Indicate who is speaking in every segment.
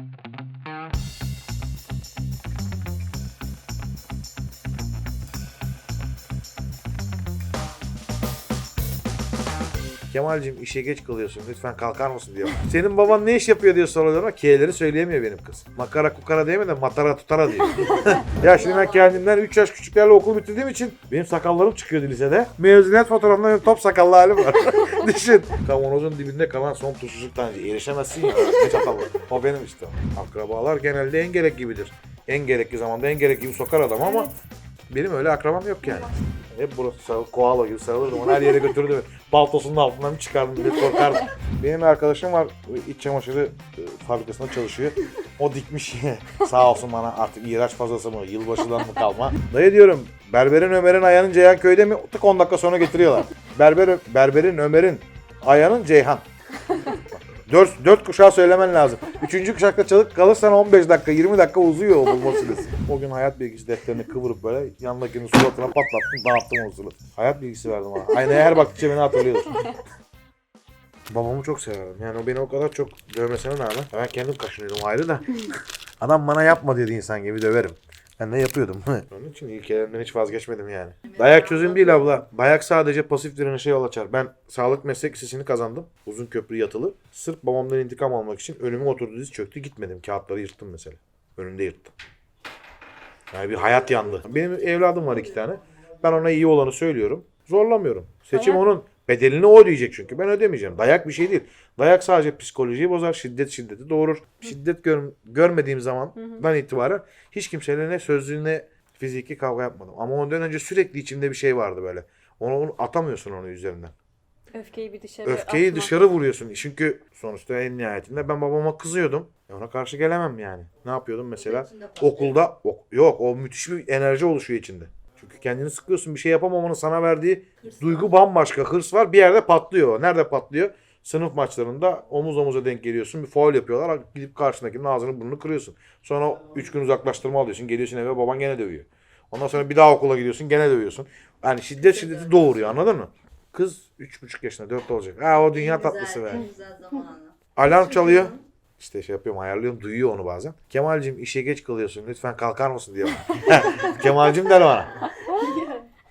Speaker 1: thank you Kemal'cim işe geç kalıyorsun lütfen kalkar mısın diyor. Senin baban ne iş yapıyor diye soruyorlar ama K'leri söyleyemiyor benim kız. Makara kukara diyemeden matara tutara diyor. ya şimdi ben kendimden 3 yaş küçüklerle okul bitirdiğim için benim sakallarım çıkıyordu lisede. Mezuniyet fotoğrafında benim top sakallı halim var. Düşün. Kavanozun dibinde kalan son tuzsuzluk tanesi. Erişemezsin ya. Ne çatalı. O benim işte. Akrabalar genelde en gerek gibidir. En gerekli zamanda en gerek gibi sokar adam ama benim öyle akrabam yok yani. Hep burası sarıl, koala gibi sarılırdım. Onu her yere götürdüm. Baltosunun altından bir çıkardım bir korkardım. Benim arkadaşım var. iç çamaşırı e, fabrikasında çalışıyor. O dikmiş sağ olsun bana artık iğraç fazlası mı, yılbaşından mı kalma. Dayı diyorum Berberin Ömer'in ayağının Ceyhan köyde mi? Tık 10 dakika sonra getiriyorlar. Berber, Berberin Ömer'in ayağının Ceyhan. Dört, dört kuşağı söylemen lazım. Üçüncü kuşakta çalık kalırsan 15 dakika 20 dakika uzuyor o bulma süresi. O gün hayat bilgisi defterini kıvırıp böyle yanındakinin suratına patlattım dağıttım o suratı. Hayat bilgisi verdim ona. Aynaya her baktıkça beni hatırlıyordur. Babamı çok severim. Yani o beni o kadar çok dövmesine rağmen ben kendim kaşınıyordum ayrı da. Adam bana yapma dedi insan gibi döverim. Ben de yapıyordum. Onun için ilkelerimden hiç vazgeçmedim yani. Dayak çözüm değil abla. Dayak sadece pasif direnişe yol açar. Ben sağlık meslek lisesini kazandım. Uzun köprü yatılı. Sırf babamdan intikam almak için önüme oturdu diz çöktü gitmedim. Kağıtları yırttım mesela. Önünde yırttım. Yani bir hayat yandı. Benim evladım var iki tane. Ben ona iyi olanı söylüyorum. Zorlamıyorum. Seçim
Speaker 2: Dayak-
Speaker 1: onun. Bedelini o ödeyecek çünkü. Ben ödemeyeceğim. Dayak bir şey değil. Dayak sadece psikolojiyi bozar. Şiddet şiddeti doğurur. Şiddet gör- görmediğim zamandan itibaren hiç kimseyle ne sözlü ne fiziki kavga yapmadım. Ama ondan önce sürekli içimde bir şey vardı böyle. Onu, onu atamıyorsun onu üzerinden.
Speaker 2: Öfkeyi bir dışarı
Speaker 1: Öfkeyi
Speaker 2: atma.
Speaker 1: dışarı vuruyorsun. Çünkü sonuçta en nihayetinde ben babama kızıyordum. E Ona karşı gelemem yani. Ne yapıyordum mesela? Okulda ok- yok o müthiş bir enerji oluşuyor içinde. Çünkü kendini sıkıyorsun bir şey yapamamanın sana verdiği duygu bambaşka. Hırs var bir yerde patlıyor. Nerede patlıyor? Sınıf maçlarında omuz omuza denk geliyorsun. Bir faul yapıyorlar. Gidip karşındakinin ağzını burnunu kırıyorsun. Sonra 3 gün uzaklaştırma alıyorsun. Geliyorsun eve baban gene dövüyor. Ondan sonra bir daha okula gidiyorsun gene dövüyorsun. Yani şiddet şiddeti doğuruyor anladın mı? Kız 3,5 yaşında 4 olacak. Ha o dünya tatlısı be.
Speaker 3: En güzel zamanı.
Speaker 1: Alarm çalıyor. İşte şey yapıyorum ayarlıyorum duyuyor onu bazen. Kemal'cim işe geç kalıyorsun lütfen kalkar mısın diyor. Kemal'cim der bana.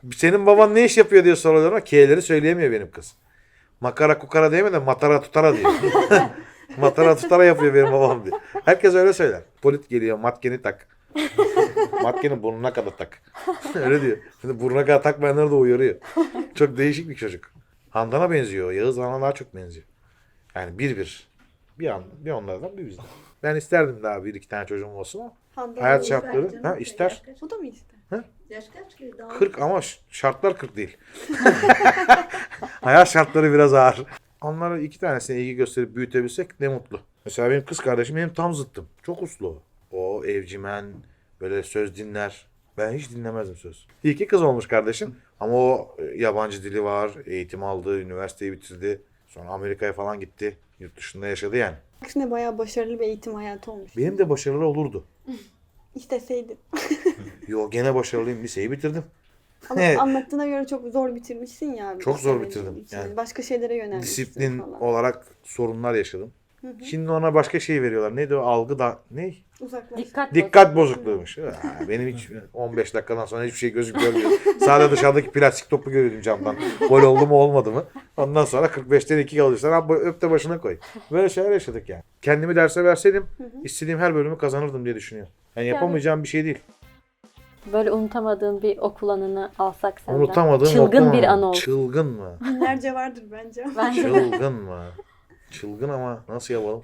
Speaker 1: Senin baban ne iş yapıyor diye soruyorlar ama K'leri söyleyemiyor benim kız. Makara kukara diyemeden matara tutara diyor. matara tutara yapıyor benim babam diyor. Herkes öyle söyler. Polit geliyor matkeni tak. Matkeni burnuna kadar tak. öyle diyor. Şimdi burnuna kadar takmayanları da uyarıyor. Çok değişik bir çocuk. Handan'a benziyor. Yağız Han'a daha çok benziyor. Yani bir bir. Bir an, bir onlardan bir bizden. Ben isterdim daha bir iki tane çocuğum olsun ama
Speaker 4: Handan
Speaker 1: hayat şartları ha ister.
Speaker 4: O da mı ister?
Speaker 3: Yaş kaç ki? Daha
Speaker 1: 40 ama şartlar 40 değil. hayat şartları biraz ağır. Onlara iki tanesine ilgi gösterip büyütebilsek ne mutlu. Mesela benim kız kardeşim benim tam zıttım. Çok uslu. O evcimen, böyle söz dinler. Ben hiç dinlemezdim söz. İyi ki kız olmuş kardeşim. Ama o e, yabancı dili var, eğitim aldı, üniversiteyi bitirdi. Sonra Amerika'ya falan gitti. Yurt dışında yaşadı yani.
Speaker 4: Aksine bayağı başarılı bir eğitim hayatı olmuş.
Speaker 1: Benim de başarılı olurdu.
Speaker 4: İsteseydim.
Speaker 1: Yo gene başarılıyım. Liseyi bitirdim.
Speaker 4: Ama
Speaker 1: Evet.
Speaker 4: anlattığına göre çok zor bitirmişsin ya.
Speaker 1: Çok zor bitirdim. Yani
Speaker 4: Başka şeylere yönelmişsin
Speaker 1: Disiplin
Speaker 4: falan.
Speaker 1: olarak sorunlar yaşadım. Şimdi ona başka şey veriyorlar. Neydi o algı da ne?
Speaker 4: Uzaklaş.
Speaker 2: Dikkat,
Speaker 1: Dikkat bozukluğuymuş. Ha, Benim hiç 15 dakikadan sonra hiçbir şey gözüm görmüyor. Sadece dışarıdaki plastik topu görüyordum camdan. Gol oldu mu olmadı mı? Ondan sonra 45'ten 2 alırsan abi öp de başına koy. Böyle şeyler yaşadık yani. Kendimi derse verseydim istediğim her bölümü kazanırdım diye düşünüyorum. Yani yapamayacağım bir şey değil.
Speaker 2: Böyle unutamadığın bir okul anını alsak senden.
Speaker 1: Unutamadığım
Speaker 2: Çılgın
Speaker 1: okul
Speaker 2: bir
Speaker 1: anı.
Speaker 2: an olsun.
Speaker 1: Çılgın mı?
Speaker 4: Binlerce vardır bence.
Speaker 2: Bence de.
Speaker 1: Çılgın mı? Çılgın ama nasıl yapalım?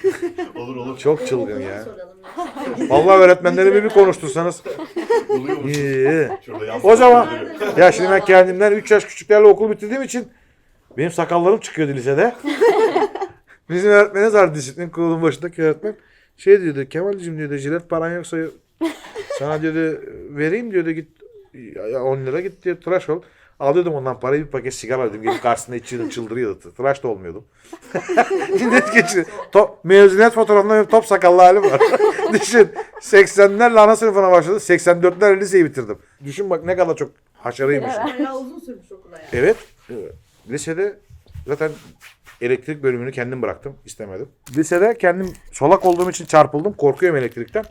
Speaker 5: Olur olur.
Speaker 1: Çok çılgın ya. Vallahi öğretmenlerimi bir konuştursanız.
Speaker 5: Oluyormuş.
Speaker 1: İyi. O zaman ya şimdi ben kendimden 3 yaş küçüklerle okul bitirdiğim için benim sakallarım çıkıyordu lisede. Bizim öğretmenimiz var disiplin kurulunun başındaki öğretmen. Şey diyordu Kemal'cim diyordu jilet paran yoksa sana diyordu vereyim diyordu git ya 10 lira git diyor tıraş ol. Alıyordum ondan parayı bir paket sigara alıyordum. Gelip karşısında içiyordum çıldırıyordu. Tıraş da olmuyordum. Net geçiyor. Top, mezuniyet fotoğrafında benim top sakallı halim var. Düşün 80'lerle ana sınıfına başladım. 84'lerle liseyi bitirdim. Düşün bak ne kadar çok haşarıymışım.
Speaker 3: Bayağı uzun sürmüş okula yani.
Speaker 1: Evet. evet. Lisede zaten Elektrik bölümünü kendim bıraktım. istemedim. Lisede kendim solak olduğum için çarpıldım. Korkuyorum elektrikten.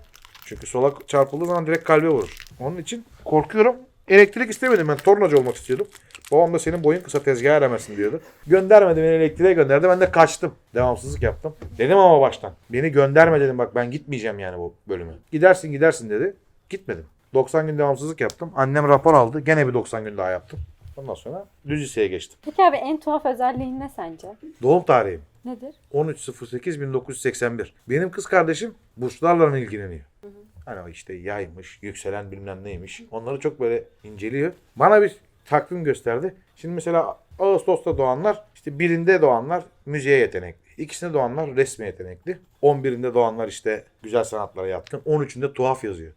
Speaker 1: Çünkü solak çarpıldığı zaman direkt kalbe vurur. Onun için korkuyorum. Elektrik istemedim ben. Tornacı olmak istiyordum. Babam da senin boyun kısa tezgaha eremezsin diyordu. Göndermedi beni elektriğe gönderdi. Ben de kaçtım. Devamsızlık yaptım. Dedim ama baştan. Beni gönderme dedim bak ben gitmeyeceğim yani bu bölüme. Gidersin gidersin dedi. Gitmedim. 90 gün devamsızlık yaptım. Annem rapor aldı. Gene bir 90 gün daha yaptım. Ondan sonra düz liseye geçtim.
Speaker 2: Peki abi en tuhaf özelliğin ne sence?
Speaker 1: Doğum tarihim.
Speaker 2: Nedir?
Speaker 1: 13.08.1981. Benim kız kardeşim burçlarla ilgileniyor. Hani işte yaymış, yükselen bilmem neymiş. Onları çok böyle inceliyor. Bana bir takvim gösterdi. Şimdi mesela Ağustos'ta doğanlar, işte birinde doğanlar müziğe yetenekli. İkisinde doğanlar resme yetenekli. 11'inde doğanlar işte güzel sanatlara yatkın. 13'ünde tuhaf yazıyor.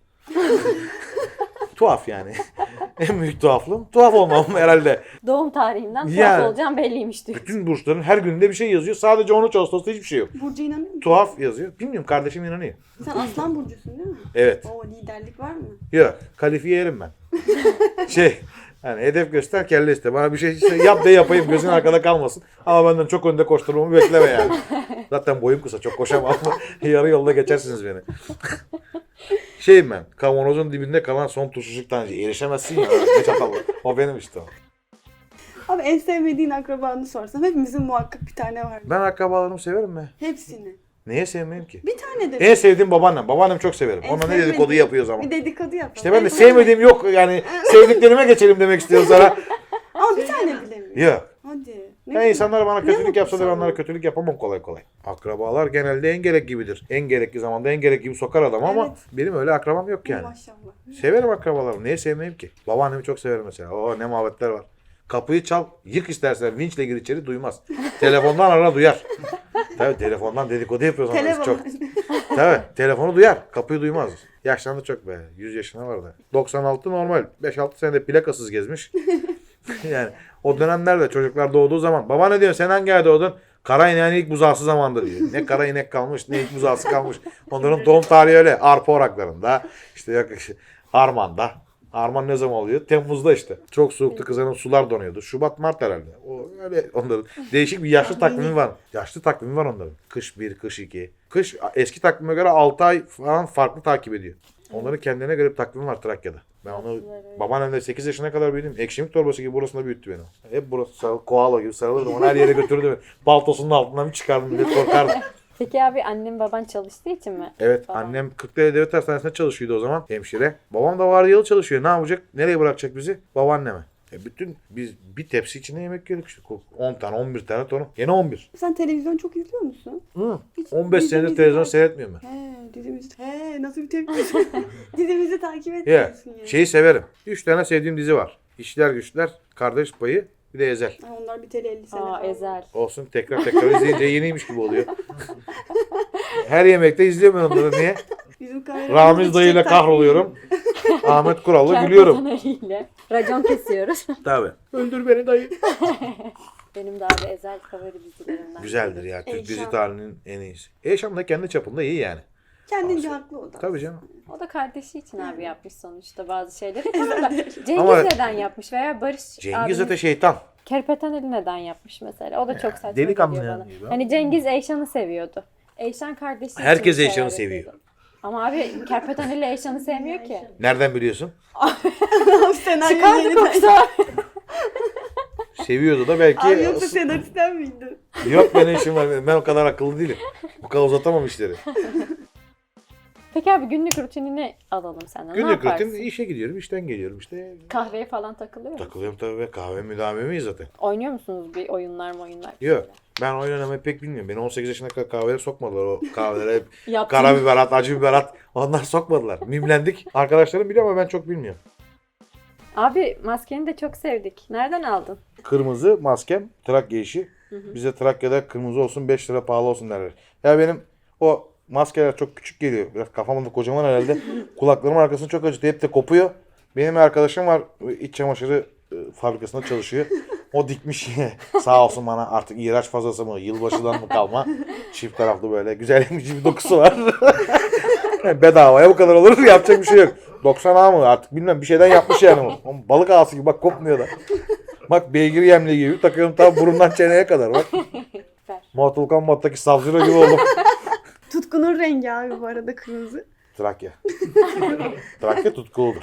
Speaker 1: tuhaf yani. en büyük tuhaflığım tuhaf olmam herhalde.
Speaker 2: Doğum tarihimden tuhaf
Speaker 1: Yani.
Speaker 2: olacağım belliymiş diyor.
Speaker 1: Bütün burçların her gününde bir şey yazıyor. Sadece 13 Ağustos'ta hiçbir şey yok.
Speaker 4: Burcu inanıyor musun?
Speaker 1: Tuhaf yazıyor. Bilmiyorum kardeşim inanıyor.
Speaker 4: Sen aslan burcusun değil mi?
Speaker 1: Evet.
Speaker 4: Oo liderlik var mı?
Speaker 1: Yok. Kalifiye yerim ben. şey yani hedef göster kelle iste. Bana bir şey işte yap de yapayım gözün arkada kalmasın. Ama benden çok önde koşturmamı bekleme yani. Zaten boyum kısa çok koşamam. Yarı yolda geçersiniz beni. Şeyim ben. Kavanozun dibinde kalan son turşucuk tanesi. Erişemezsin ya. Ne çatallı. O benim işte o.
Speaker 4: Abi en sevmediğin akrabanı sorsam hepimizin muhakkak bir tane var.
Speaker 1: Ben akrabalarımı severim mi?
Speaker 4: Hepsini.
Speaker 1: Neye sevmeyeyim ki?
Speaker 4: Bir tane de.
Speaker 1: En sevdiğim babaannem. Babaannem çok severim.
Speaker 4: En
Speaker 1: Ona ne dedikodu yapıyor zaman.
Speaker 4: Bir dedikodu yap.
Speaker 1: İşte ben de sevmediğim yok yani sevdiklerime geçelim demek istiyorum sana.
Speaker 4: Ama bir tane bilemiyorum.
Speaker 1: Yok.
Speaker 4: Hadi. Ne
Speaker 1: Ya
Speaker 4: güzel.
Speaker 1: insanlar bana
Speaker 4: Ne
Speaker 1: kötülük
Speaker 4: mutlu
Speaker 1: yapsa da ben
Speaker 4: sana.
Speaker 1: onlara kötülük yapamam kolay kolay. Akrabalar genelde en gerek gibidir. En gerekli zamanda en gerek gibi sokar adam ama
Speaker 4: Evet.
Speaker 1: benim öyle akrabam yok yani.
Speaker 4: Maşallah.
Speaker 1: Severim akrabalarımı. Niye sevmeyeyim ki? Babaannemi çok severim mesela. Oo ne muhabbetler var. Kapıyı çal, yık istersen vinçle gir içeri duymaz. Telefondan ara duyar. Tabii telefondan dedikodu yapıyoruz ama biz
Speaker 4: Telefon.
Speaker 1: çok. Tabii telefonu duyar, kapıyı duymaz. Yaşlandı çok be. 100 yaşına vardı. 96 normal. 5-6 senede plakasız gezmiş. yani o dönemlerde çocuklar doğduğu zaman baba ne diyor sen hangi ay doğdun? Kara ineğin ilk buzağısı zamandır diyor. Ne kara inek kalmış ne ilk buzağısı kalmış. Onların doğum tarihi öyle. Arpa oraklarında. işte yok Arman'da. Arman ne zaman oluyor? Temmuz'da işte. Çok soğuktu kızarın sular donuyordu. Şubat Mart herhalde. O öyle onların değişik bir yaşlı takvimi var. Yaşlı takvimi var onların. Kış 1, kış 2. Kış eski takvime göre 6 ay falan farklı takip ediyor. Onların kendine göre bir takvimi var Trakya'da. Ben onu babaannemle 8 yaşına kadar büyüdüm. Ekşimik torbası gibi burasında büyüttü beni. Hep burası sarı, koala gibi sarılırdım. Onu her yere götürdü beni. Paltosunun altından bir çıkardım. Millet korkardı.
Speaker 2: Peki abi annem baban çalıştığı için mi?
Speaker 1: Evet
Speaker 2: Falan.
Speaker 1: annem Kırklareli Devlet Hastanesi'nde çalışıyordu o zaman hemşire. Babam da vardiyalı çalışıyor. Ne yapacak? Nereye bırakacak bizi? Babaanneme. E bütün biz bir tepsi içinde yemek yedik işte. 10 tane 11 tane tonu. Yine 11.
Speaker 4: Sen televizyon çok izliyor musun?
Speaker 1: Hı.
Speaker 4: Hiç
Speaker 1: 15
Speaker 4: dizimizi
Speaker 1: senedir televizyon
Speaker 4: takip-
Speaker 1: seyretmiyorum ben.
Speaker 4: He dizimizi. He nasıl bir tepki? dizimizi takip
Speaker 1: Ya,
Speaker 4: etmiyorsun ya.
Speaker 1: şeyi severim. 3 tane sevdiğim dizi var. İşler Güçler, Kardeş Payı, bir de Ezel.
Speaker 4: Ha, onlar bir tele 50 sene
Speaker 2: Aa
Speaker 4: falan.
Speaker 2: Ezel.
Speaker 1: Olsun tekrar tekrar izleyince yeniymiş gibi oluyor. Her yemekte izliyorum ben onları. Niye?
Speaker 4: Bizim
Speaker 1: Ramiz
Speaker 4: çiçek
Speaker 1: dayıyla
Speaker 4: takvimi.
Speaker 1: kahroluyorum. Ahmet Kural'la gülüyorum.
Speaker 2: Kerpeten eliyle. Racon kesiyoruz.
Speaker 1: Tabii. Öldür beni dayı.
Speaker 2: Benim de abi Ezel favori dizilerimden.
Speaker 1: Güzeldir ya. Türk dizi tarihinin en iyisi. Eşam da kendi çapında iyi yani.
Speaker 4: Kendince haklı o da.
Speaker 1: Tabii canım.
Speaker 2: O da kardeşi için abi yapmış sonuçta bazı şeyleri. Tamam da Cengiz
Speaker 1: Ama-
Speaker 2: neden yapmış veya Barış
Speaker 1: Cengiz
Speaker 2: abinin
Speaker 1: zaten şeytan.
Speaker 2: Kerpeteneli neden yapmış mesela? O da çok saçma
Speaker 1: delikanlı
Speaker 2: geliyor
Speaker 1: yani
Speaker 2: bana. Hani Cengiz Eyşan'ı seviyordu. Eyşan kardeşi için
Speaker 1: Herkes
Speaker 2: bir
Speaker 1: Eyşan'ı seviyor.
Speaker 2: yapıyordu. Ama abi Kerpeteneli Eyşan'ı sevmiyor ki.
Speaker 1: Nereden biliyorsun?
Speaker 4: Senaryo
Speaker 2: Çıkardı
Speaker 4: yeniden.
Speaker 2: kokusu.
Speaker 1: Seviyordu da belki.
Speaker 4: Abi yoksa senaristen miydi?
Speaker 1: Yok benim işim var. Ben o kadar akıllı değilim. Bu kadar uzatamam işleri.
Speaker 2: Peki abi günlük rutinini alalım senden. ne
Speaker 1: Günlük
Speaker 2: yaparsın?
Speaker 1: rutin işe gidiyorum, işten geliyorum işte.
Speaker 2: Kahveye falan takılıyor musun?
Speaker 1: Takılıyorum tabii ve kahve müdavimiyiz zaten.
Speaker 2: Oynuyor musunuz bir oyunlar mı oyunlar?
Speaker 1: Yok. Ben oyun oynamayı pek bilmiyorum. Beni 18 yaşına kadar kahveye sokmadılar. O kahvelere hep
Speaker 2: Yaptın.
Speaker 1: at, acı biber at. Onlar sokmadılar. Mimlendik. Arkadaşlarım biliyor ama ben çok bilmiyorum.
Speaker 2: Abi maskeni de çok sevdik. Nereden aldın?
Speaker 1: Kırmızı maskem Trakya işi. Bize Trakya'da kırmızı olsun 5 lira pahalı olsun derler. Ya benim o maskeler çok küçük geliyor. Biraz kafam da kocaman herhalde. Kulaklarımın arkasını çok acıtıyor. Hep de kopuyor. Benim bir arkadaşım var. iç çamaşırı e, fabrikasında çalışıyor. O dikmiş yine. Sağ olsun bana artık iğraç fazlası mı? Yılbaşıdan mı kalma? Çift taraflı böyle. Güzel bir dokusu var. Bedavaya bu kadar olur. Yapacak bir şey yok. 90 A mı artık bilmem bir şeyden yapmış yani. o. Ama Balık ağası gibi bak kopmuyor da. Bak beygir yemliği gibi takıyorum tam burundan çeneye kadar bak. Mortal Kombat'taki Sub-Zero gibi oldum.
Speaker 4: Tutkunun rengi abi bu arada kırmızı.
Speaker 1: Trakya. Trakya tutkuludur.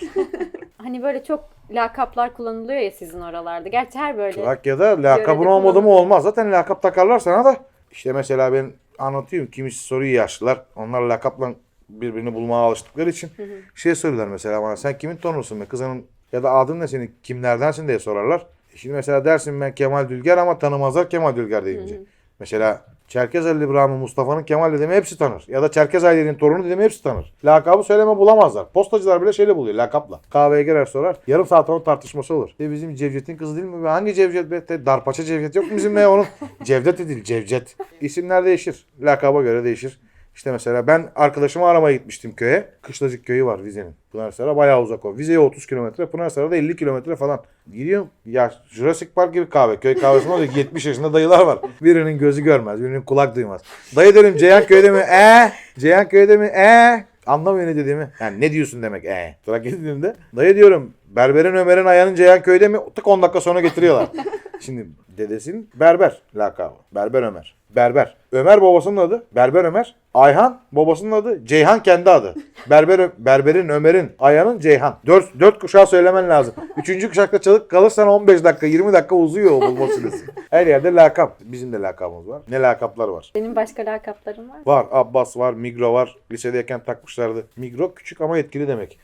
Speaker 2: Hani böyle çok lakaplar kullanılıyor ya sizin oralarda. Gerçi her böyle
Speaker 1: Trakya'da lakabın olmadı mı olmaz. Zaten lakap takarlar sana da. İşte mesela ben anlatıyorum. Kimisi soruyu yaşlılar. Onlar lakapla birbirini bulmaya alıştıkları için şey soruyorlar mesela bana. Sen kimin torunusun be kızının ya da adın ne senin kimlerdensin diye sorarlar. Şimdi mesela dersin ben Kemal Dülger ama tanımazlar Kemal Dülger deyince. Mesela Çerkez Ali İbrahim'in Mustafa'nın Kemal dediğimi hepsi tanır. Ya da Çerkez Ali'nin torunu dediğimi hepsi tanır. Lakabı söyleme bulamazlar. Postacılar bile şeyle buluyor lakapla. Kahveye girer sorar. Yarım saat onun tartışması olur. E bizim Cevdet'in kızı değil mi? be? Hangi Cevdet be? De, Darpaça Cevdet yok mu bizim be? Onun Cevdet de değil Cevcet. İsimler değişir. Lakaba göre değişir. İşte mesela ben arkadaşımı aramaya gitmiştim köye. Kışlacık köyü var Vize'nin. Pınarsar'a bayağı uzak o. Vize'ye 30 kilometre, Pınarsar'a da 50 kilometre falan. Gidiyorum ya Jurassic Park gibi kahve. Köy kahvesinde oluyor. 70 yaşında dayılar var. Birinin gözü görmez, birinin kulak duymaz. Dayı dedim Ceyhan köyde mi? Ee? Ceyhan köyde mi? Ee? Anlamıyor ne dediğimi. Yani ne diyorsun demek ee. Trakya dediğimde. Dayı diyorum Berberin Ömer'in ayağının Ceyhan köyde mi? Tık 10 dakika sonra getiriyorlar. Şimdi dedesinin Berber lakabı. Berber Ömer. Berber. Ömer babasının adı. Berber Ömer. Ayhan babasının adı. Ceyhan kendi adı. Berber Berber'in Ömer'in Ayhan'ın Ceyhan. Dört, dört kuşağı söylemen lazım. Üçüncü kuşakta çalık kalırsan 15 dakika 20 dakika uzuyor o bulma süresi. Her yerde lakap. Bizim de lakabımız var. Ne lakaplar var.
Speaker 2: benim başka lakaplarım var.
Speaker 1: Var. Abbas var. Migro var. Lisedeyken takmışlardı. Migro küçük ama etkili demek.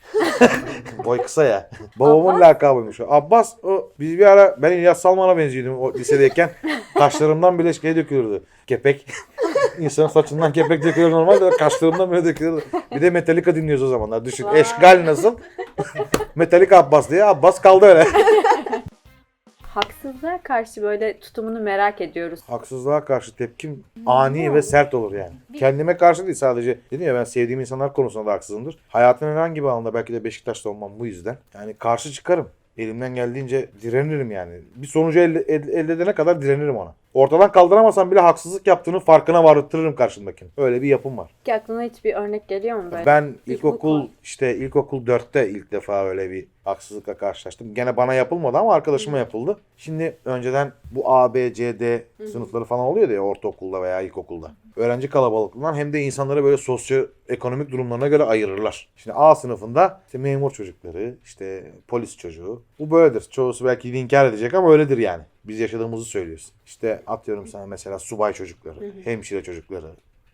Speaker 1: Boy kısa ya. Babamın lakabıymış o. Abbas o biz bir ara ben İlyas Salman'a benziyordum o lisedeyken. Kaşlarımdan bile şey dökülürdü. Kepek. İnsanın saçından kepek dökülür normalde kaşlarımdan bile dökülürdü. Bir de Metallica dinliyoruz o zamanlar. Düşün.
Speaker 2: Vay.
Speaker 1: Eşgal nasıl? Metallica Abbas diye. Abbas kaldı öyle.
Speaker 2: Haksızlığa karşı böyle tutumunu merak ediyoruz.
Speaker 1: Haksızlığa karşı tepkim ani ve sert olur yani. Kendime karşı değil sadece. Dedim ya ben sevdiğim insanlar konusunda da haksızımdır. Hayatın herhangi bir alanda belki de Beşiktaş'ta olmam bu yüzden. Yani karşı çıkarım. Elimden geldiğince direnirim yani. Bir sonucu elde, elde, elde edene kadar direnirim ona. Ortadan kaldıramasam bile haksızlık yaptığının farkına vartırırım karşındakini. Öyle bir yapım var.
Speaker 2: Ki aklına hiçbir örnek geliyor mu böyle?
Speaker 1: Ben
Speaker 2: İlkokul var.
Speaker 1: işte ilkokul 4'te ilk defa öyle bir haksızlıkla karşılaştım. Gene bana yapılmadı ama arkadaşıma yapıldı. Şimdi önceden bu A, B, C, D sınıfları falan oluyordu ya ortaokulda veya ilkokulda. Öğrenci kalabalıklığından hem de insanları böyle sosyoekonomik durumlarına göre ayırırlar. Şimdi A sınıfında işte memur çocukları, işte polis çocuğu. Bu böyledir. Çoğusu belki inkar edecek ama öyledir yani. Biz yaşadığımızı söylüyoruz. İşte atıyorum sana mesela subay çocukları, hemşire çocukları,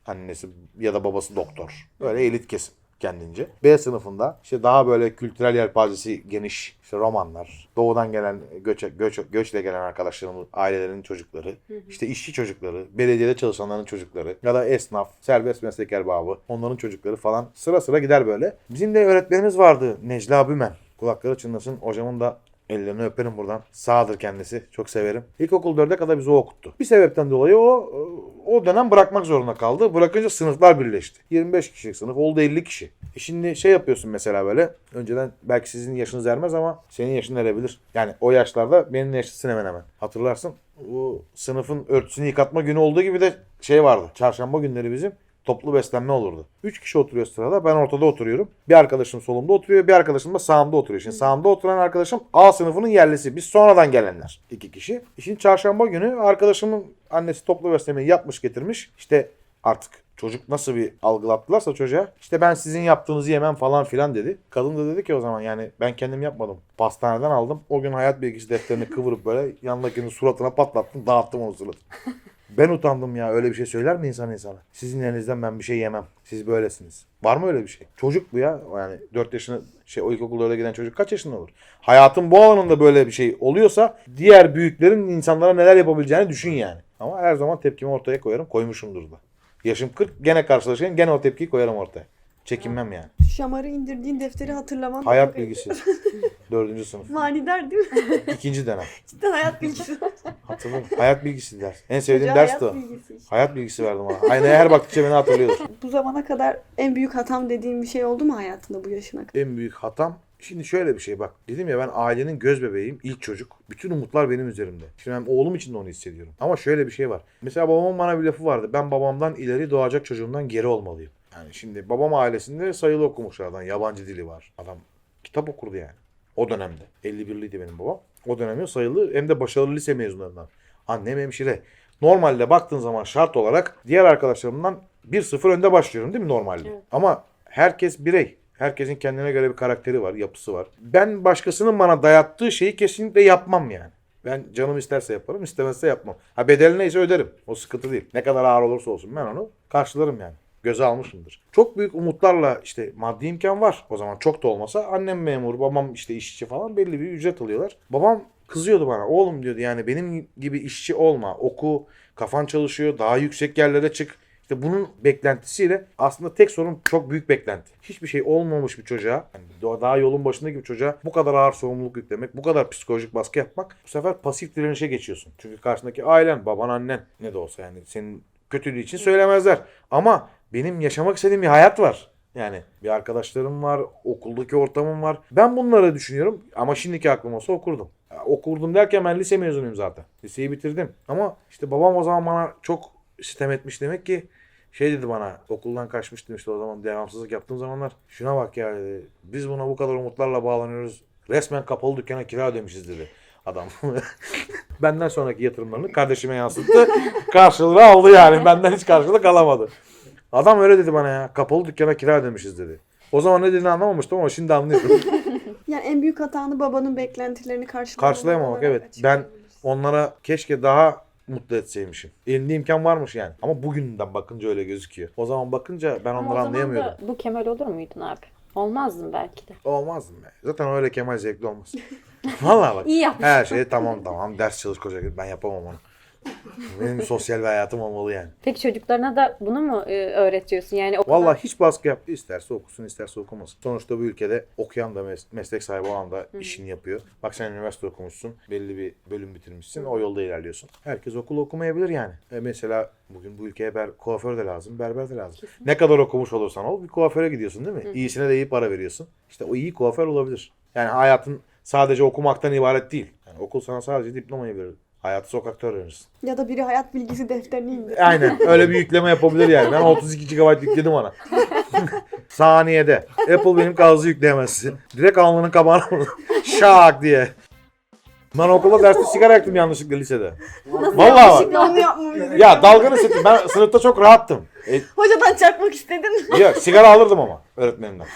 Speaker 1: annesi ya da babası doktor. Böyle elit kesim kendince. B sınıfında işte daha böyle kültürel yelpazesi geniş işte romanlar, doğudan gelen göçe, göç, göçle gelen arkadaşlarımın ailelerinin çocukları, işte işçi çocukları, belediyede çalışanların çocukları ya da esnaf, serbest meslek erbabı, onların çocukları falan sıra sıra gider böyle. Bizim de öğretmenimiz vardı Necla Bümen. Kulakları çınlasın. Hocamın da Ellerini öperim buradan. Sağdır kendisi. Çok severim. İlkokul 4'e kadar bizi o okuttu. Bir sebepten dolayı o o dönem bırakmak zorunda kaldı. Bırakınca sınıflar birleşti. 25 kişilik sınıf oldu 50 kişi. E şimdi şey yapıyorsun mesela böyle. Önceden belki sizin yaşınız ermez ama senin yaşın erebilir. Yani o yaşlarda benim yaşlısın hemen hemen. Hatırlarsın. O sınıfın örtüsünü yıkatma günü olduğu gibi de şey vardı. Çarşamba günleri bizim toplu beslenme olurdu. Üç kişi oturuyor sırada. Ben ortada oturuyorum. Bir arkadaşım solumda oturuyor. Bir arkadaşım da sağımda oturuyor. Şimdi sağımda oturan arkadaşım A sınıfının yerlisi. Biz sonradan gelenler. iki kişi. Şimdi çarşamba günü arkadaşımın annesi toplu beslemeyi yapmış getirmiş. İşte artık çocuk nasıl bir algılattılarsa çocuğa işte ben sizin yaptığınızı yemem falan filan dedi. Kadın da dedi ki o zaman yani ben kendim yapmadım. Pastaneden aldım. O gün hayat bilgisi defterini kıvırıp böyle yanındakinin suratına patlattım dağıttım onu suratına. Ben utandım ya öyle bir şey söyler mi insan insana? Sizin elinizden ben bir şey yemem. Siz böylesiniz. Var mı öyle bir şey? Çocuk bu ya. Yani 4 yaşına şey o ilkokul dörde giden çocuk kaç yaşında olur? Hayatın bu alanında böyle bir şey oluyorsa diğer büyüklerin insanlara neler yapabileceğini düşün yani. Ama her zaman tepkimi ortaya koyarım. Koymuşumdur da. Yaşım 40 gene karşılaşayım gene o tepkiyi koyarım ortaya. Çekinmem yani.
Speaker 4: Şamarı indirdiğin defteri hatırlaman. da
Speaker 1: Hayat bilgisi. Dördüncü sınıf.
Speaker 4: Manidar değil mi?
Speaker 1: İkinci dönem.
Speaker 4: Cidden hayat bilgisi.
Speaker 1: Hatırladım. Hayat bilgisi ders. En sevdiğim ders de o.
Speaker 4: hayat bilgisi işte.
Speaker 1: Hayat bilgisi verdim ona. Aynaya her baktıkça beni hatırlıyordur.
Speaker 4: Bu zamana kadar en büyük hatam dediğin bir şey oldu mu hayatında bu yaşına kadar?
Speaker 1: En büyük hatam Şimdi şöyle bir şey bak. Dedim ya ben ailenin göz bebeğiyim. ilk çocuk. Bütün umutlar benim üzerimde. Şimdi ben oğlum için de onu hissediyorum. Ama şöyle bir şey var. Mesela babamın bana bir lafı vardı. Ben babamdan ileri doğacak çocuğumdan geri olmalıyım. Yani şimdi babam ailesinde sayılı okumuşlardan. Yabancı dili var. Adam kitap okurdu yani. O dönemde. 51'liydi benim babam. O dönemde sayılı hem de başarılı lise mezunlarından. Annem hemşire. Normalde baktığın zaman şart olarak diğer arkadaşlarımdan 1-0 önde başlıyorum değil mi normalde?
Speaker 2: Evet.
Speaker 1: Ama herkes birey. Herkesin kendine göre bir karakteri var, yapısı var. Ben başkasının bana dayattığı şeyi kesinlikle yapmam yani. Ben canım isterse yaparım, istemezse yapmam. Ha bedeli neyse öderim. O sıkıntı değil. Ne kadar ağır olursa olsun ben onu karşılarım yani. Göze almışımdır. Çok büyük umutlarla işte maddi imkan var. O zaman çok da olmasa annem memur, babam işte işçi falan belli bir ücret alıyorlar. Babam kızıyordu bana. Oğlum diyordu yani benim gibi işçi olma. Oku, kafan çalışıyor, daha yüksek yerlere çık. İşte bunun beklentisiyle aslında tek sorun çok büyük beklenti. Hiçbir şey olmamış bir çocuğa, yani daha yolun başındaki bir çocuğa bu kadar ağır sorumluluk yüklemek, bu kadar psikolojik baskı yapmak bu sefer pasif direnişe geçiyorsun. Çünkü karşındaki ailen, baban, annen ne de olsa yani senin kötülüğü için söylemezler. Ama benim yaşamak istediğim bir hayat var. Yani bir arkadaşlarım var, okuldaki ortamım var. Ben bunları düşünüyorum ama şimdiki aklım olsa okurdum. Ya, okurdum derken ben lise mezunuyum zaten. Liseyi bitirdim. Ama işte babam o zaman bana çok sitem etmiş demek ki şey dedi bana okuldan kaçmıştım işte o zaman devamsızlık yaptığım zamanlar. Şuna bak ya dedi. Biz buna bu kadar umutlarla bağlanıyoruz. Resmen kapalı dükkana kira ödemişiz dedi adam. Benden sonraki yatırımlarını kardeşime yansıttı. Karşılığı aldı yani. Benden hiç karşılık alamadı. Adam öyle dedi bana ya. Kapalı dükkana kira ödemişiz dedi. O zaman ne dediğini anlamamıştım ama şimdi anlıyorum.
Speaker 4: Yani en büyük hatanı babanın beklentilerini karşılayamamak.
Speaker 1: Karşılayamamak, evet.
Speaker 4: açıklayabiliriz.
Speaker 1: Onlara keşke daha mutlu etseymişim. Elimde imkan varmış yani. Ama bugünden bakınca öyle gözüküyor. O zaman bakınca ben onları
Speaker 2: zaman
Speaker 1: anlayamıyordum.
Speaker 2: bu Kemal olur muydun abi? Olmazdın belki de.
Speaker 1: Olmazdım be. Zaten öyle Kemal zevkli olmaz. Vallahi bak.
Speaker 2: İyi yapmış.
Speaker 1: Her şey tamam tamam. Ders çalış koca. Ben yapamam onu. Benim sosyal bir hayatım olmalı yani.
Speaker 2: Peki çocuklarına da bunu mu e, öğretiyorsun? Yani o kadar-
Speaker 1: Vallahi hiç baskı yaptı. İsterse okusun isterse okumasın. Sonuçta bu ülkede okuyan da mes- meslek sahibi olan da işini yapıyor. Bak sen üniversite okumuşsun. Belli bir bölüm bitirmişsin. O yolda ilerliyorsun. Herkes okul okumayabilir yani. E mesela bugün bu ülkeye ber, kuaför de lazım, berber de lazım. Ne kadar okumuş olursan ol bir kuaföre gidiyorsun değil mi? İyisine de iyi para veriyorsun. İşte o iyi kuaför olabilir. Yani hayatın sadece okumaktan ibaret değil. Yani okul sana sadece diplomayı verir. Hayatı sokakta öğrenirsin.
Speaker 4: Ya da biri hayat bilgisi defterini indir.
Speaker 1: Aynen. Öyle bir yükleme yapabilir yani. Ben 32 GB yükledim ona. Saniyede. Apple benim kağıdı yükleyemezsin. Direkt alnının kabağına. Şak diye. Ben okulda derste sigara yaktım yanlışlıkla lisede. Vallahi
Speaker 4: Şimdi onu yapmamız
Speaker 1: Ya dalganı settim. Ben sınıfta çok rahattım. E,
Speaker 4: Hocadan çakmak istedin.
Speaker 1: yok sigara alırdım ama öğretmenimden.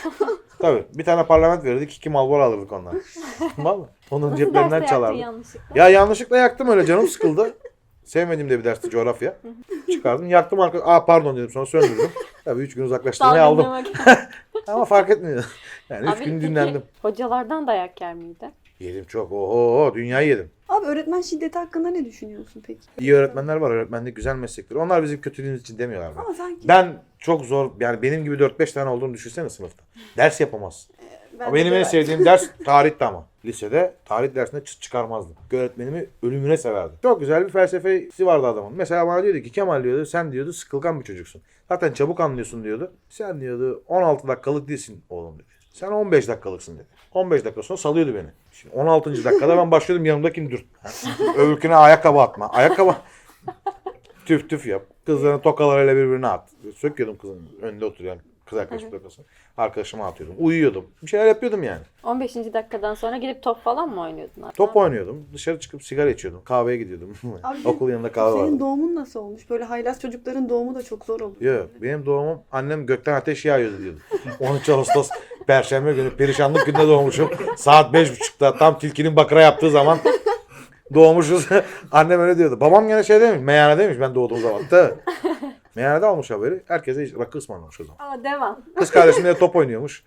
Speaker 1: Tabii. Bir tane parlament verirdik. iki Marlboro alırdık ondan. Vallahi. Onun
Speaker 2: Nasıl
Speaker 1: ceplerinden çalardım.
Speaker 2: yanlışlıkla?
Speaker 1: Ya yanlışlıkla yaktım öyle canım sıkıldı. Sevmediğim de bir dersti coğrafya. Çıkardım yaktım arka. Aa pardon dedim sonra söndürdüm. Tabii 3 gün uzaklaştırmayı aldım. Ama fark etmiyor. Yani 3
Speaker 2: Abi
Speaker 1: gün
Speaker 2: peki
Speaker 1: dinlendim.
Speaker 2: hocalardan dayak yer miydi?
Speaker 1: Yedim çok. Oho dünyayı yedim.
Speaker 4: Abi öğretmen şiddeti hakkında ne düşünüyorsun peki?
Speaker 1: İyi öğretmenler var. Öğretmenlik güzel meslektir. Onlar bizim kötülüğümüz için demiyorlar.
Speaker 4: Ama sanki
Speaker 1: Ben çok zor yani benim gibi 4-5 tane olduğunu düşünsene sınıfta. Ders yapamazsın.
Speaker 4: ben
Speaker 1: Benim en sevdiğim ders tarihti ama. Lisede tarih dersinde çıt çıkarmazdım. Öğretmenimi ölümüne severdim. Çok güzel bir felsefesi vardı adamın. Mesela bana diyordu ki Kemal diyordu sen diyordu sıkılgan bir çocuksun. Zaten çabuk anlıyorsun diyordu. Sen diyordu 16 dakikalık değilsin oğlum dedi. Sen 15 dakikalıksın dedi. 15 dakika sonra salıyordu beni. Şimdi 16. dakikada ben başlıyordum yanımdakini dürt. Öbürküne ayakkabı atma. Ayakkabı tüf tüf yap. Kızların tokalarıyla birbirine at. Söküyordum kızın önünde oturuyan kız arkadaşım tokasını. Arkadaşıma atıyordum. Uyuyordum. Bir şeyler yapıyordum yani.
Speaker 2: 15. dakikadan sonra gidip top falan mı oynuyordun? abi?
Speaker 1: Top oynuyordum. Dışarı çıkıp sigara içiyordum. Kahveye gidiyordum.
Speaker 4: Abi,
Speaker 1: Okul yanında kahve
Speaker 4: Senin
Speaker 1: vardı.
Speaker 4: doğumun nasıl olmuş? Böyle haylaz çocukların doğumu da çok zor oluyor.
Speaker 1: Yok benim doğumum annem gökten ateş yağıyordu diyordu. 13 Ağustos Perşembe günü perişanlık günde doğmuşum. Saat 5.30'da tam tilkinin bakıra yaptığı zaman doğmuşuz. annem öyle diyordu. Babam gene şey demiş. Meyhane demiş ben doğduğum zaman. Da. Meyhanede almış haberi. Herkese rakı ısmarlamış o zaman.
Speaker 2: Ama devam.
Speaker 1: Kız kardeşimle de top oynuyormuş.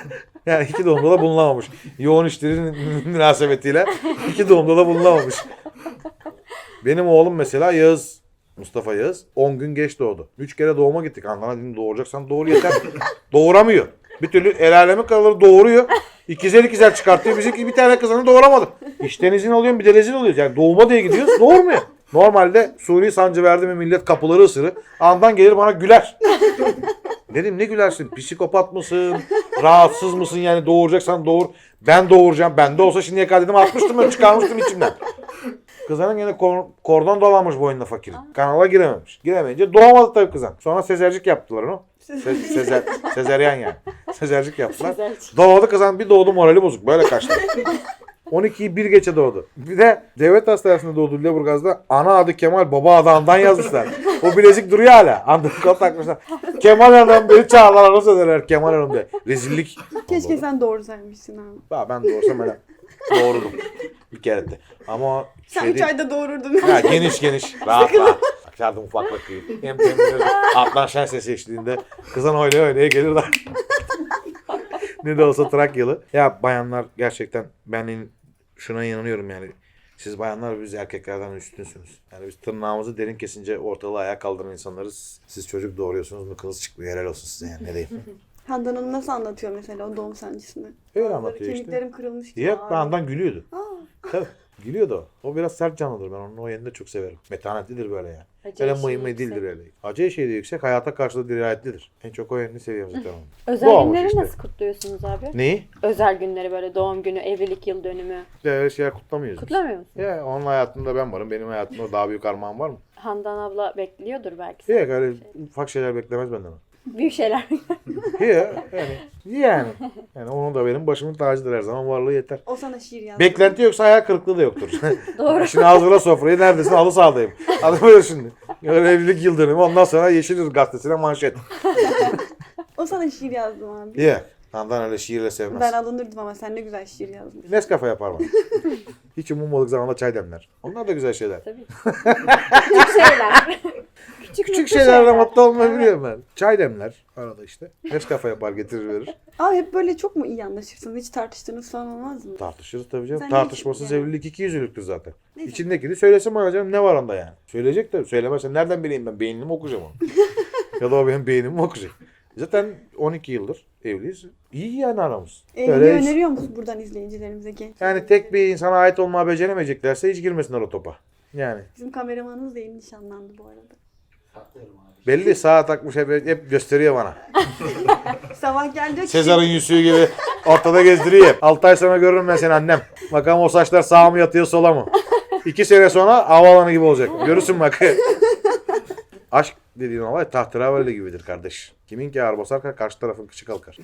Speaker 1: yani iki doğumda da bulunamamış. Yoğun işlerin münasebetiyle iki doğumda da bulunamamış. Benim oğlum mesela Yağız, Mustafa Yağız 10 gün geç doğdu. 3 kere doğuma gittik. Anlana dedim doğuracaksan doğur yeter. Doğuramıyor. Bir türlü el alemi kalır doğuruyor. İkizer ikizer çıkartıyor. Bizimki bir tane kızını doğuramadık. İşten izin alıyorsun bir de rezil oluyoruz. Yani doğuma diye gidiyoruz doğurmuyor. Normalde Suri sancı verdi mi millet kapıları ısırır. Andan gelir bana güler. Dedim ne gülersin? Psikopat mısın? Rahatsız mısın yani doğuracaksan doğur. Ben doğuracağım. Ben de olsa şimdiye kadar dedim atmıştım ben çıkarmıştım içimden. Kızanın yine kor- kordon dolanmış boynuna fakir. Kanala girememiş. Giremeyince doğamadı tabii kızan. Sonra sezercik yaptılar onu. Se- sezer, sezeryan yani. Sezercik yaptılar. Doğdu kızan bir doğdu morali bozuk. Böyle kaçtı. 12'yi bir geçe doğdu. Bir de devlet hastanesinde doğdu Lüleburgaz'da. Ana adı Kemal, baba adı Handan yazmışlar. O bilezik duruyor hala. Handan kol takmışlar. Kemal Hanım beni çağırlar nasıl ederler Kemal Hanım diye. Rezillik.
Speaker 4: Keşke sen doğru saymışsın abi.
Speaker 1: Ya ben doğursam öyle doğurdum. Bir kere de. Ama
Speaker 4: Sen
Speaker 1: şey
Speaker 4: 3
Speaker 1: değil.
Speaker 4: ayda doğururdun.
Speaker 1: Ya geniş geniş. Rahat rahat. Açardım ufaklık gibi. Hem temizledim. Atlan şen sesi eşliğinde. Kızın oynaya oynaya gelirler. ne de olsa Trakyalı. Ya bayanlar gerçekten ben şuna inanıyorum yani. Siz bayanlar biz erkeklerden üstünsünüz. Yani biz tırnağımızı derin kesince ortalığı ayağa kaldıran insanlarız. Siz çocuk doğuruyorsunuz mıkınız çıkmıyor. Helal olsun size yani ne diyeyim.
Speaker 4: Handan Hanım nasıl anlatıyor mesela o doğum sancısını?
Speaker 1: Öyle anlatıyor işte.
Speaker 4: Kemiklerim kırılmış gibi.
Speaker 1: Diye benden gülüyordu.
Speaker 4: Aa.
Speaker 1: Tabii. Gülüyordu o. O biraz sert canlıdır. Ben onun o yerini de çok severim. Metanetlidir böyle yani.
Speaker 2: Acı
Speaker 1: Öyle mıy mıy değildir öyle. Acı eşiği de yüksek. Hayata karşı da dirayetlidir. En çok o yönünü seviyorum zaten onun.
Speaker 2: Özel
Speaker 1: Bu olmuş
Speaker 2: günleri
Speaker 1: işte.
Speaker 2: nasıl kutluyorsunuz abi?
Speaker 1: Neyi?
Speaker 2: Özel günleri böyle doğum günü, evlilik yıl dönümü.
Speaker 1: De öyle şeyler kutlamıyoruz. biz.
Speaker 2: Kutlamıyor musun?
Speaker 1: Ya onun hayatında ben varım. Benim hayatımda daha büyük armağan var mı?
Speaker 2: Handan abla bekliyordur belki.
Speaker 1: Yok öyle ufak şeyler beklemez benden. o.
Speaker 2: Büyük şeyler.
Speaker 1: Ya yani. Yani. Yani onun da benim başımın tacıdır her zaman. Varlığı yeter.
Speaker 4: O sana şiir yazdı.
Speaker 1: Beklenti yoksa hayal kırıklığı da yoktur.
Speaker 2: Doğru.
Speaker 1: Şimdi hazırla sofrayı. Neredesin? Halı sahadayım. Anladın mı şimdi? Öyle evlilik yıl dönümü. Ondan sonra Yeşil gazetesine manşet.
Speaker 4: O sana şiir yazdım abi.
Speaker 1: Ye. Handan öyle şiirle sevmez.
Speaker 4: Ben alınırdım ama sen ne güzel şiir yazdın.
Speaker 1: Nescafe yapar bana. Hiç umulmadık zamanda çay demler. Onlar da güzel şeyler.
Speaker 2: Tabii. Küçük şeyler. Küçük,
Speaker 1: Küçük
Speaker 2: mutlu
Speaker 1: olmayı
Speaker 2: Evet.
Speaker 1: biliyorum ben. Çay demler arada işte. Nescafe yapar getirir verir.
Speaker 4: Abi hep böyle çok mu iyi anlaşırsınız? Hiç tartıştığınız falan olmaz mı?
Speaker 1: Tartışırız tabii canım.
Speaker 4: Sen
Speaker 1: Tartışmasız
Speaker 4: ne-
Speaker 1: evlilik iki yüzlülüktür zaten.
Speaker 4: Neyse.
Speaker 1: İçindekini söylesin bana canım ne var onda yani. Söyleyecek de söylemezse nereden bileyim ben beynini mi okuyacağım onu. ya da o benim beynimi mi okuyacak. Zaten 12 yıldır evliyiz. İyi yani aramız.
Speaker 4: Evliliği
Speaker 1: Böyle hiç-
Speaker 4: öneriyor musun buradan izleyicilerimize genç?
Speaker 1: yani tek bir insana ait olmayı beceremeyeceklerse hiç girmesinler o topa. Yani.
Speaker 4: Bizim kameramanımız da yeni nişanlandı bu arada.
Speaker 1: Belli sağa takmış hep, hep gösteriyor bana.
Speaker 4: Sabah geldi
Speaker 1: Sezar'ın yüzüğü gibi ortada gezdiriyor hep. 6 ay sonra görürüm ben seni annem. Bakalım o saçlar sağa mı yatıyor sola mı? 2 sene sonra havaalanı gibi olacak. Görürsün bak. Aşk dediğin olay tahteravelle gibidir kardeş. Kimin ki ağır basar karşı tarafın kıçı kalkar.